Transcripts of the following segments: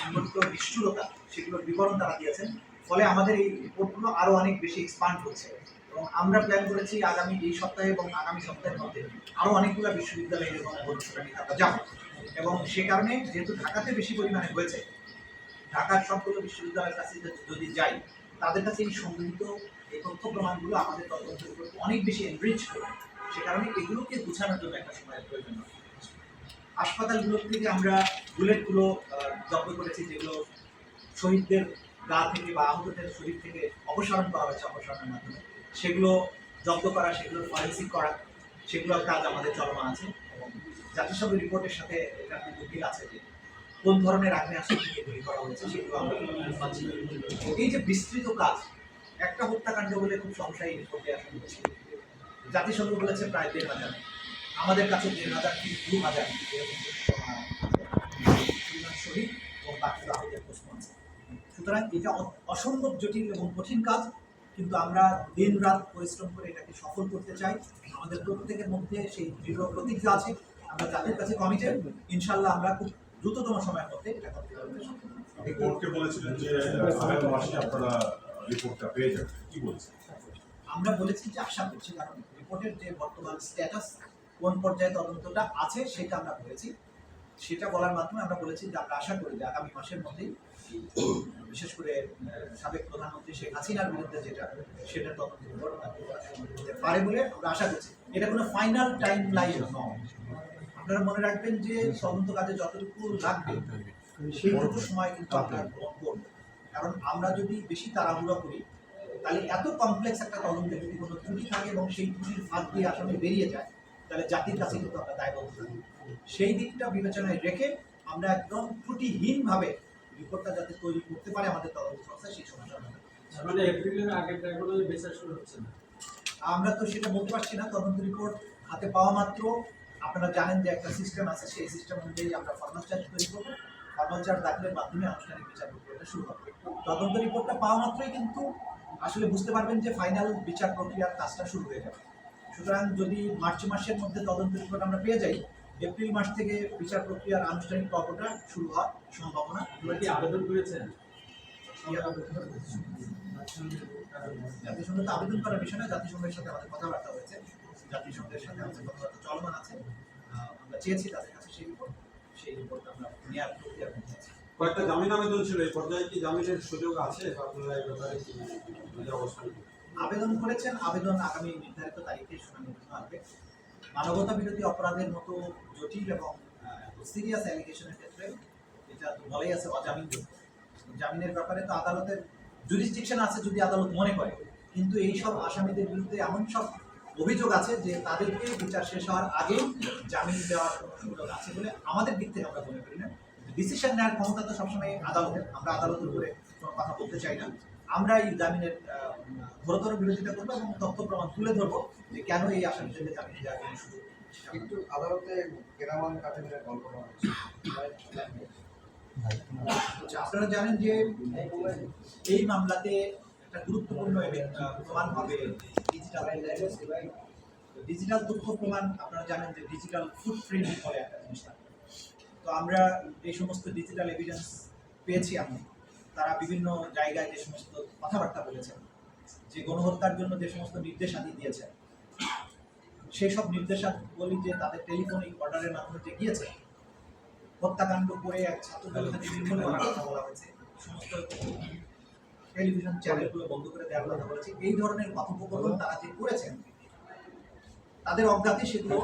সংগঠিত নিষ্ঠুরতা সেগুলোর বিবরণ তারা দিয়েছেন। ফলে আমাদের এই রিপোর্টগুলো আরও অনেক বেশি এক্সপান্ড হচ্ছে এবং আমরা প্ল্যান করেছি আগামী এই সপ্তাহে এবং আগামী সপ্তাহের মধ্যে আরও অনেকগুলো বিশ্ববিদ্যালয়ে নিয়ে আমরা যাব এবং সে কারণে যেহেতু ঢাকাতে বেশি পরিমাণে হয়েছে, ঢাকার সবগুলো বিশ্ববিদ্যালয়ের কাছে যদি- যাই, তাদের কাছে এই সংগৃহীত এই তথ্য প্রমাণগুলো আমাদের তদন্তের উপর অনেক বেশি এনরিচ করে সে কারণে এগুলোকে গুছানোর জন্য একটা সময়ের প্রয়োজন হাসপাতালগুলোর থেকে আমরা বুলেটগুলো জব্দ করেছি, যেগুলো শহীদদের গা থেকে বা আহতদের শরীর থেকে অপসারণ করা হয়েছে অপসারণের মাধ্যমে। সেগুলো জব্দ করা সেগুলো ফরেন্সিক করা, সেগুলোর কাজ আমাদের চলমান আছে এবং জাতিসংঘ রিপোর্টের সাথে এটা কিন্তু মিল আছে যে কোন ধরনের আগ্নেয়াস্ত্র থেকে তৈরি করা হয়েছে সেগুলো আমরা এই যে বিস্তৃত কাজ, একটা হত্যাকাণ্ড বলে খুব সংশয়ী রিপোর্টে আসা হচ্ছে। জাতিসংঘ বলেছে প্রায় দেড় হাজার। আমাদের কাছে দেড় হাজার থেকে দু হাজার। শহীদ এবং বাকিরা আহতের প্রশ্ন আছে। সুতরাং এটা অসম্ভব জটিল এবং কঠিন কাজ কিন্তু আমরা দিন রাত পরিশ্রম করে এটাকে সফল করতে চাই। আমাদের প্রত্যেকের মধ্যে সেই দৃঢ় প্রতিজ্ঞা আছে। আমরা যাদের কাছে কমিটেড ইনশাল্লাহ আমরা খুব দ্রুততম সময়ের মধ্যে এটা করতে পারব। বলেছিলেন যে আগামী মাসে আপনারা রিপোর্টটা পেয়ে যাবেন। কি বলছেন? আমরা বলেছি যে আশা করছি কারণ রিপোর্টের যে বর্তমান স্ট্যাটাস কোন পর্যায়ে তদন্তটা আছে সেটা আমরা বলেছি। সেটা বলার মাধ্যমে আমরা বলেছি যে আমরা আশা করি যে আগামী মাসের মধ্যেই বিশেষ করে সাবেক প্রধানমন্ত্রী শেখ হাসিনার বিরুদ্ধে যেটা সেটা তদন্ত পারে বলে আমরা আশা করছি। এটা কোনো ফাইনাল টাইম লাইন নয়। আপনারা মনে রাখবেন যে তদন্ত কাজে যতটুকু লাগবে সেইটুকু সময় কিন্তু আমরা গ্রহণ করব কারণ আমরা যদি বেশি তাড়াহুড়ো করি তাহলে এত কমপ্লেক্স একটা তদন্তে যদি কোনো ত্রুটি থাকে এবং সেই ত্রুটির ফাঁক দিয়ে আসামে বেরিয়ে যায় তাহলে জাতির কাছে কিন্তু আমরা দায়বদ্ধ থাকি। সেই দিকটা বিবেচনায় রেখে আমরা একদম ত্রুটিহীনভাবে রিপোর্টটা যাতে তৈরি করতে পারে আমাদের তদন্ত সংস্থা সেই সমস্যা মানে এপ্রিলের আগের এখনও বিচার শুরু হচ্ছে না? আমরা তো সেটা বলতে পারছি না তদন্ত রিপোর্ট হাতে পাওয়া মাত্র। আপনারা জানেন যে একটা সিস্টেম আছে সেই সিস্টেম অনুযায়ী আমরা ফর্মাল চার্জ তৈরি করব। ফর্মাল চার্জ দাখিলের মাধ্যমে আনুষ্ঠানিক বিচার প্রক্রিয়াটা শুরু হবে। তদন্ত রিপোর্টটা পাওয়া মাত্রই কিন্তু আসলে বুঝতে পারবেন যে ফাইনাল বিচার প্রক্রিয়ার কাজটা শুরু হয়ে যাবে। সুতরাং যদি মার্চ মাসের মধ্যে তদন্ত রিপোর্ট আমরা পেয়ে যাই এপ্রিল মাস থেকে বিচার প্রক্রিয়ার আনুষ্ঠানিক পর্বটা শুরু হওয়ার সম্ভাবনা কি আবেদন করেছেন? জাতিসংঘ তো আবেদন করার বিষয় না জাতিসংঘের সাথে আমাদের কথাবার্তা হয়েছে। জাতিসংঘের সাথে আমাদের কথাবার্তা চলমান আছে। আমরা চেয়েছি তাদের কাছে সেই রিপোর্ট সেই রিপোর্ট আমরা নেওয়ার প্রক্রিয়ার মধ্যে কয়েকটা জামিন আবেদন ছিল এই পর্যায়ে কি জামিনের সুযোগ আছে বা আপনারা এই ব্যাপারে কি অবস্থান? আবেদন করেছেন আবেদন আগামী নির্ধারিত তারিখে শুনানির জন্য আসবে মানবতা বিরোধী অপরাধের মতো জটিল এবং সিরিয়াস অ্যালিগেশনের ক্ষেত্রে এটা তো বলাই আছে অজামিন জামিনের ব্যাপারে তো আদালতের জুরিসডিকশন আছে যদি আদালত মনে করে। কিন্তু এই সব আসামিদের বিরুদ্ধে এমন সব অভিযোগ আছে যে তাদেরকে বিচার শেষ হওয়ার আগে জামিন দেওয়ার সুযোগ আছে বলে আমাদের দিক থেকে আমরা মনে করি না। ডিসিশন নেওয়ার ক্ষমতা তো সবসময় আদালতের। আমরা আদালতের উপরে কোনো কথা বলতে চাই না। আমরা এই জামিনের ঘোরতর বিরোধিতা করব এবং তথ্য প্রমাণ তুলে ধরবো যে কেন এই আসামিদেরকে জামিন কোনো সুযোগ নেই। কিন্তু আদালতে কেরামান কাঠের গল্প আচ্ছা, আপনারা জানেন যে এই মামলাতে একটা গুরুত্বপূর্ণ প্রমাণ হবে ডিজিটাল ডিজিটাল তথ্য প্রমাণ আপনারা জানেন যে ডিজিটাল ফুটপ্রিন্ট বলে একটা জিনিস। তো আমরা এই সমস্ত ডিজিটাল এভিডেন্স পেয়েছি আমি তারা বিভিন্ন জায়গায় যে সমস্ত কথাবার্তা বলেছেন যে গণহত্যার জন্য যে সমস্ত নির্দেশাদি দিয়েছেন সেই সব নির্দেশাবলী যে তাদের টেলিফোনিক অর্ডারের মাধ্যমে যে গিয়েছে হত্যাকাণ্ড করে এক ছাত্র জগতে নির্মূল করার কথা বলা হয়েছে সমস্ত টেলিভিশন চ্যানেলগুলো বন্ধ করে দেওয়ার কথা বলেছে এই ধরনের কথোপকথন তারা যে করেছেন তাদের অজ্ঞাতে সেগুলো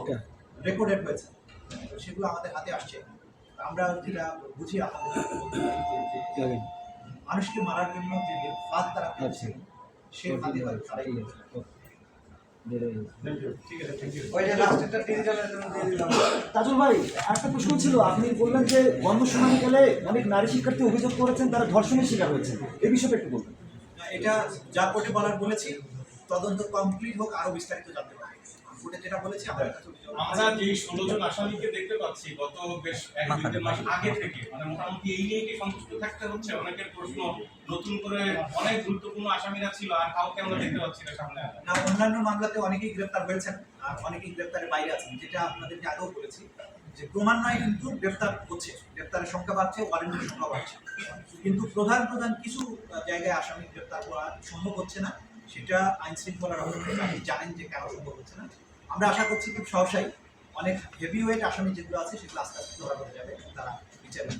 রেকর্ডেড হয়েছে। তো সেগুলো আমাদের হাতে আসছে। আমরা যেটা বুঝি যে মানুষকে মারার জন্য যে ফাঁদ তারা পেয়েছে সেই ফাঁদে হয়তো তারাই করেছে। ঠিক আছে থ্যাংক ইউ ওই যে লাস্টেরটা ডিজিটালের জন্য দিয়ে দিলাম। তাজুল ভাই একটা প্রশ্ন ছিল। আপনি বললেন যে গণশুনানি গেলে অনেক নারী শিক্ষার্থী অভিযোগ করেছেন তারা ধর্ষণের শিকার হয়েছে। এই বিষয়টা একটু বলবেন এটা যা কোর্টে বলার বলেছি তদন্ত কমপ্লিট হোক আরও বিস্তারিত জানতে কোর্টে যেটা বলেছি আমাদের কাছে আমরা যে ষোলো জন আসামিকে দেখতে পাচ্ছি গত বেশ এক দুই মাস আগে থেকে মানে মোটামুটি এই নিয়ে কি সন্তুষ্ট থাকতে হচ্ছে? অনেকের প্রশ্ন নতুন করে অনেক গুরুত্বপূর্ণ আসামিরা ছিল আর কাউকে আমরা দেখতে পাচ্ছি না সামনে না অন্যান্য মামলাতে অনেকেই হয়েছেন আর অনেকেই বাইরে আছেন যেটা আপনাদেরকে আগেও বলেছি যে ক্রমান্বয়ে কিন্তু গ্রেপ্তার হচ্ছে গ্রেপ্তারের সংখ্যা বাড়ছে ওয়ারেন্টের সংখ্যা বাড়ছে। কিন্তু প্রধান প্রধান কিছু জায়গায় আসামি গ্রেপ্তার করা সম্ভব হচ্ছে না সেটা আইন শৃঙ্খলার অবস্থা আপনি জানেন যে কেন সম্ভব হচ্ছে না। আমরা আশা করছি খুব সহসাই অনেক হেভি ওয়েট আসামি যেগুলো আছে সেগুলো আস্তে আস্তে ধরা পড়ে যাবে, তারা বিচারের